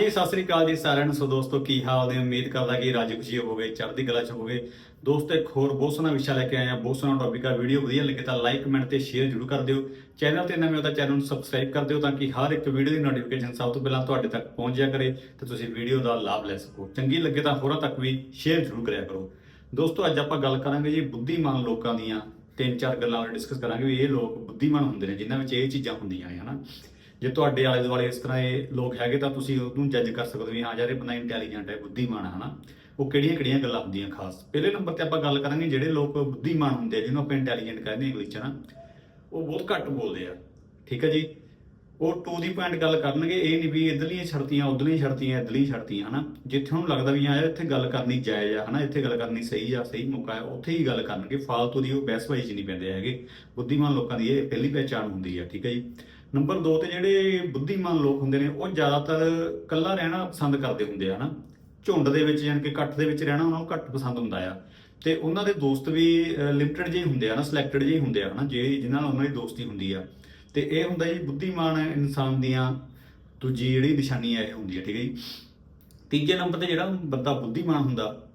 ਜੀ, ਸਤਿ ਸ੍ਰੀ ਅਕਾਲ ਜੀ ਸਾਰਿਆਂ ਨੂੰ। ਸੋ ਦੋਸਤੋ, ਕੀ ਹਾਲ ਨੇ? ਉਮੀਦ ਕਰਦਾ ਕਿ ਰਾਜੀ ਖੁਸ਼ੀ ਹੋਵੋਗੇ ਚੜ੍ਹਦੀ ਕਲਾ ਚ ਹੋਵੇ ਦੋਸਤੋ, ਇੱਕ ਹੋਰ ਬਹੁਤ ਸੋਹਣਾ ਵਿਸ਼ਾ ਲੈ ਕੇ ਆਏ ਆ ਬਹੁਤ ਸੋਹਣਾ ਟੌਪਿਕ ਆ। ਵੀਡੀਓ ਵਧੀਆ ਲੱਗੇ ਤਾਂ ਲਾਈਕ ਕਮੈਂਟ ਤੇ ਸ਼ੇਅਰ ਜ਼ਰੂਰ ਕਰ ਦਿਓ। ਚੈਨਲ ਤੇ ਨਵੇਂ ਹੋ ਤਾਂ ਚੈਨਲ ਨੂੰ ਸਬਸਕ੍ਰਾਈਬ ਕਰ ਦਿਓ ਤਾਂ ਕਿ ਹਰ ਇੱਕ ਵੀਡੀਓ ਦੀ ਨੋਟੀਫਿਕੇਸ਼ਨ ਸਭ ਤੋਂ ਪਹਿਲਾਂ ਤੁਹਾਡੇ ਤੱਕ ਪਹੁੰਚ ਜਾਇਆ ਕਰੇ ਤੇ ਤੁਸੀਂ ਵੀਡੀਓ ਦਾ ਲਾਭ ਲੈ ਸਕੋ। ਚੰਗੀ ਲੱਗੇ ਤਾਂ ਹੋਰਾਂ ਤੱਕ ਵੀ ਸ਼ੇਅਰ ਜ਼ਰੂਰ ਕਰਿਆ ਕਰੋ। ਦੋਸਤੋ, ਅੱਜ ਆਪਾਂ ਗੱਲ ਕਰਾਂਗੇ ਜੀ ਬੁੱਧੀਮਾਨ ਲੋਕਾਂ ਦੀਆਂ ਤਿੰਨ ਚਾਰ ਗੱਲਾਂ ਡਿਸਕਸ ਕਰਾਂਗੇ ਵੀ ਇਹ ਲੋਕ ਬੁੱਧੀਮਾਨ ਹੁੰਦੇ ਨੇ, ਜਿਨ੍ਹਾਂ ਵਿੱਚ ਇਹ ਚੀਜ਼ਾਂ ਹੁੰਦੀਆਂ ਨੇ, ਹਨਾ? ਜੇ ਤੁਹਾਡੇ ਆਲੇ ਦੁਆਲੇ ਇਸ ਤਰ੍ਹਾਂ ਇਹ ਲੋਕ ਹੈਗੇ ਤਾਂ ਤੁਸੀਂ ਉਹਨੂੰ ਜੱਜ ਕਰ ਸਕਦੇ ਹੋ ਵੀ ਹਾਂ ਯਾਰ ਇਹ ਬੰਦਾ ਇੰਟੈਲੀਜੈਂਟ ਹੈ, ਬੁੱਧੀਮਾਨ ਹੈ, ਹਨਾ? ਉਹ ਕਿਹੜੀਆਂ ਕਿਹੜੀਆਂ ਗੱਲਾਂ ਹੁੰਦੀਆਂ ਖਾਸ? ਪਹਿਲੇ ਨੰਬਰ ਤੇ ਆਪਾਂ ਗੱਲ ਕਰਾਂਗੇ ਜਿਹੜੇ ਲੋਕ ਬੁੱਧੀਮਾਨ ਹੁੰਦੇ ਆ, ਜਿਹਨੂੰ ਆਪਾਂ ਇੰਟੈਲੀਜੈਂਟ ਕਹਿੰਦੇ ਇੰਗਲਿਸ਼ ਚ ਨਾ ਉਹ ਬਹੁਤ ਘੱਟ ਬੋਲਦੇ ਆ, ਠੀਕ ਹੈ ਜੀ? ਉਹ ਟੂ ਦੀ ਪੁਆਇੰਟ ਗੱਲ ਕਰਨਗੇ, ਇਹ ਨਹੀਂ ਵੀ ਇਧਰਲੀਆਂ ਛੜਤੀਆਂ ਉਧਰਲੀਆਂ ਛੜਤੀਆਂ ਇਧਰਲੀਆਂ ਛੜਤੀਆਂ ਹਨਾ? ਜਿੱਥੇ ਉਹਨੂੰ ਲੱਗਦਾ ਵੀ ਹਾਂ ਯਾਰ ਇੱਥੇ ਗੱਲ ਕਰਨੀ ਜਾਇਜ਼ ਆ, ਹਨਾ? ਇੱਥੇ ਗੱਲ ਕਰਨੀ ਸਹੀ ਆ, ਸਹੀ ਮੌਕਾ ਹੈ ਉੱਥੇ ਹੀ ਗੱਲ ਕਰਨਗੇ। ਫਾਲਤੂ ਦੀ ਉਹ ਬਹਿਸਬਾਜ਼ੀ 'ਚ ਨਹੀਂ ਪੈਂਦੇ ਹੈਗੇ। ਬੁੱਧੀਮਾਨ ਲੋਕਾਂ ਦੀ ਇਹ ਪਹਿਲੀ ਪਹਿਚਾਣ ਹੁੰਦੀ ਆ, ਠੀਕ ਹੈ ਜੀ? ਨੰਬਰ 2 ਤੇ ਜਿਹੜੇ ਬੁੱਧੀਮਾਨ ਲੋਕ ਹੁੰਦੇ ਨੇ, ਉਹ ਜ਼ਿਆਦਾਤਰ ਇਕੱਲਾ ਰਹਿਣਾ ਪਸੰਦ ਕਰਦੇ ਹੁੰਦੇ ਆ ਨਾ ਝੁੰਡ ਦੇ ਵਿੱਚ ਯਾਨੀ ਕਿ ਇਕੱਠ ਦੇ ਵਿੱਚ ਰਹਿਣਾ ਉਹਨਾਂ ਨੂੰ ਘੱਟ ਪਸੰਦ ਹੁੰਦਾ ਆ। ਤੇ ਉਹਨਾਂ ਦੇ ਦੋਸਤ ਵੀ ਲਿਮਟਿਡ ਜਿਹੇ ਹੁੰਦੇ ਆ ਨਾ ਸਿਲੈਕਟਡ ਜਿਹੇ ਹੁੰਦੇ ਆ ਨਾ ਜੇ ਜਿਨ੍ਹਾਂ ਨਾਲ ਉਹਨਾਂ ਦੀ ਦੋਸਤੀ ਹੁੰਦੀ ਆ। ਤੇ ਇਹ ਹੁੰਦਾ ਜੀ ਬੁੱਧੀਮਾਨ ਇਨਸਾਨ ਦੀਆਂ ਦੂਜੀ ਜਿਹੜੀ ਨਿਸ਼ਾਨੀ ਹੈ ਇਹ ਹੁੰਦੀ ਹੈ ਠੀਕ ਹੈ ਜੀ? ਤੀਜੇ ਨੰਬਰ ਤੇ ਜਿਹੜਾ ਬੰਦਾ ਬੁੱਧੀਮਾਨ ਹੁੰਦਾ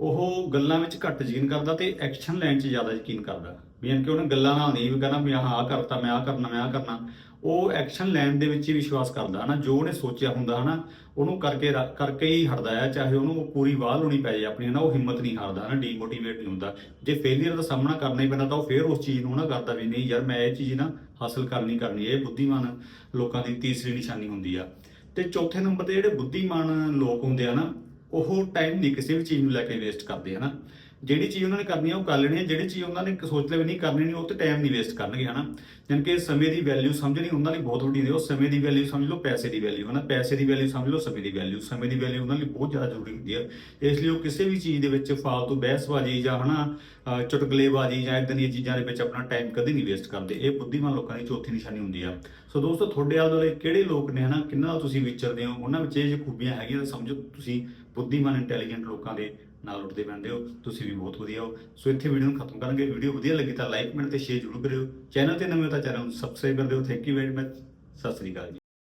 ਉਹ ਗੱਲਾਂ ਵਿੱਚ ਘੱਟ ਯਕੀਨ ਕਰਦਾ ਤੇ ਐਕਸ਼ਨ ਲੈਣ 'ਚ ਜ਼ਿਆਦਾ ਯਕੀਨ ਕਰਦਾ। ਵੀ ਯਾਨੀ ਕਿ ਉਹਨੇ ਗੱਲਾਂ ਨਾਲ ਨਹੀਂ ਵੀ ਕਹਿੰਦਾ ਵੀ ਆਹ ਆਹ ਕਰਤਾ, ਮੈਂ ਆਹ ਕਰਨਾ, ਮੈਂ ਆਹ ਕਰਨਾ। ਉਹ ਐਕਸ਼ਨ ਲੈਣ ਦੇ ਵਿੱਚ ਹੀ ਵਿਸ਼ਵਾਸ ਕਰਦਾ, ਹਨਾ? ਜੋ ਉਹਨੇ ਸੋਚਿਆ ਹੁੰਦਾ, ਹਨਾ? ਉਹਨੂੰ ਕਰਕੇ ਕਰਕੇ ਹੀ ਹਟਦਾ ਹੈ ਚਾਹੇ ਉਹਨੂੰ ਉਹ ਪੂਰੀ ਵਾਹ ਲਾਉਣੀ ਪੈ ਜਾਏ ਆਪਣੀ, ਹਨਾ? ਉਹ ਹਿੰਮਤ ਨਹੀਂ ਹਾਰਦਾ, ਹਨਾ? ਡੀਮੋਟੀਵੇਟ ਨਹੀਂ ਹੁੰਦਾ। ਜੇ ਫੇਲਿਅਰ ਦਾ ਸਾਹਮਣਾ ਕਰਨਾ ਹੀ ਪੈਂਦਾ, ਤਾਂ ਉਹ ਫੇਰ ਉਸ ਚੀਜ਼ ਨੂੰ ਨਾ ਕਰਦਾ ਵੀ ਨਹੀਂ ਯਾਰ, ਮੈਂ ਇਹ ਚੀਜ਼ ਨਾ ਹਾਸਲ ਕਰਨੀ ਕਰਨੀ, ਇਹ ਬੁੱਧੀਮਾਨ ਲੋਕਾਂ ਦੀ ਤੀਸਰੀ ਨਿਸ਼ਾਨੀ ਹੁੰਦੀ ਆ। ਤੇ ਚੌਥੇ ਨੰਬਰ ਤੇ ਜਿਹੜੇ ਬੁੱਧੀਮਾਨ ਲੋਕ ਹੁੰਦੇ ਆ ਨਾ ਉਹ ਟਾਈਮ ਨਹੀਂ ਕਿਸੇ ਵੀ ਚੀਜ਼ ਨੂੰ ਲੈ ਕੇ ਵੇਸਟ ਕਰਦੇ ਹਨਾ? ਜਿਹੜੀ ਚੀਜ਼ ਉਹਨਾਂ ਨੇ ਕਰਨੀ ਆ, ਉਹ ਕਰ ਲੈਣੀ ਆ। ਜਿਹੜੀ ਚੀਜ਼ ਉਹਨਾਂ ਨੇ ਸੋਚ ਲਿਆ ਵੀ ਨਹੀਂ ਕਰਨੀ ਨਹੀਂ, ਉਹ ਤੇ ਟਾਈਮ ਨਹੀਂ ਵੇਸਟ ਕਰਨਗੇ, ਹਨਾ? ਜਾਣੀ ਕਿ ਸਮੇਂ ਦੀ ਵੈਲਿਊ ਸਮਝਣੀ ਉਹਨਾਂ ਲਈ ਬਹੁਤ ਵੱਡੀ ਹੁੰਦੀ ਹੈ ਉਹ ਸਮੇਂ ਦੀ ਵੈਲਿਊ ਸਮਝ ਲਓ, ਪੈਸੇ ਦੀ ਵੈਲਿਊ ਹਨਾ? ਪੈਸੇ ਦੀ ਵੈਲਿਊ ਸਮਝ ਲਓ, ਸਮੇਂ ਦੀ ਵੈਲਿਊ ਸਮੇਂ ਦੀ ਵੈਲਿਊ ਉਹਨਾਂ ਲਈ ਬਹੁਤ ਜ਼ਿਆਦਾ ਜ਼ਰੂਰੀ ਹੁੰਦੀ ਹੈ ਇਸ ਲਈ ਉਹ ਕਿਸੇ ਵੀ ਚੀਜ਼ ਦੇ ਵਿੱਚ ਫਾਲਤੂ ਬਹਿਸਬਾਜ਼ੀ ਜਾਂ, ਹਨਾ, ਅਹ, ਚੁਟਕਲੇਬਾਜ਼ੀ ਜਾਂ ਇਦਾਂ ਦੀਆਂ ਚੀਜ਼ਾਂ ਦੇ ਵਿੱਚ ਆਪਣਾ ਟਾਈਮ ਕਦੇ ਨਹੀਂ ਵੇਸਟ ਕਰਦੇ। ਇਹ ਬੁੱਧੀਮਾਨ ਲੋਕਾਂ ਦੀ ਚੌਥੀ ਨਿਸ਼ਾਨੀ ਹੁੰਦੀ ਆ। ਸੋ ਦੋਸਤੋ, ਤੁਹਾਡੇ ਆਲੇ ਦੁਆਲੇ ਕਿਹੜੇ ਲੋਕ ਨੇ, ਹਨਾ? ਕਿੰਨਾਂ ਨਾਲ ਤੁਸੀਂ ਵਿਚਰਦੇ ਹੋ? ਉਹਨਾਂ ਵਿੱਚ ਇਹ ਜੇ ਖੂਬੀਆਂ ਹੈਗੀਆਂ, ਤਾਂ ਸਮਝੋ ਤੁਸੀਂ ਬੁੱਧੀਮਾਨ ਇੰਟੈਲੀਜੈਂਟ ਲੋਕਾਂ ਦੇ ਨਾਲ ਉੱਠਦੇ ਪੈਂਦੇ ਹੋ। ਤੁਸੀਂ ਵੀ ਬਹੁਤ ਵਧੀਆ ਹੋ। ਸੋ ਇੱਥੇ ਵੀਡੀਓ ਨੂੰ ਖਤਮ ਕਰਾਂਗੇ। ਵੀਡੀਓ ਵਧੀਆ ਲੱਗੀ ਤਾਂ ਲਾਈਕ ਕਮੈਂਟ ਤੇ ਸ਼ੇਅਰ ਜ਼ਰੂਰ ਕਰਿਓ। ਚੈਨਲ ਤੇ ਨਵੇਂ ਹੋ ਤਾਂ ਚੈਨਲ ਨੂੰ ਸਬਸਕ੍ਰਾਈਬ ਕਰ ਦਿਓ। Thank you very much Sat Sri ਅਕਾਲ ਜੀ।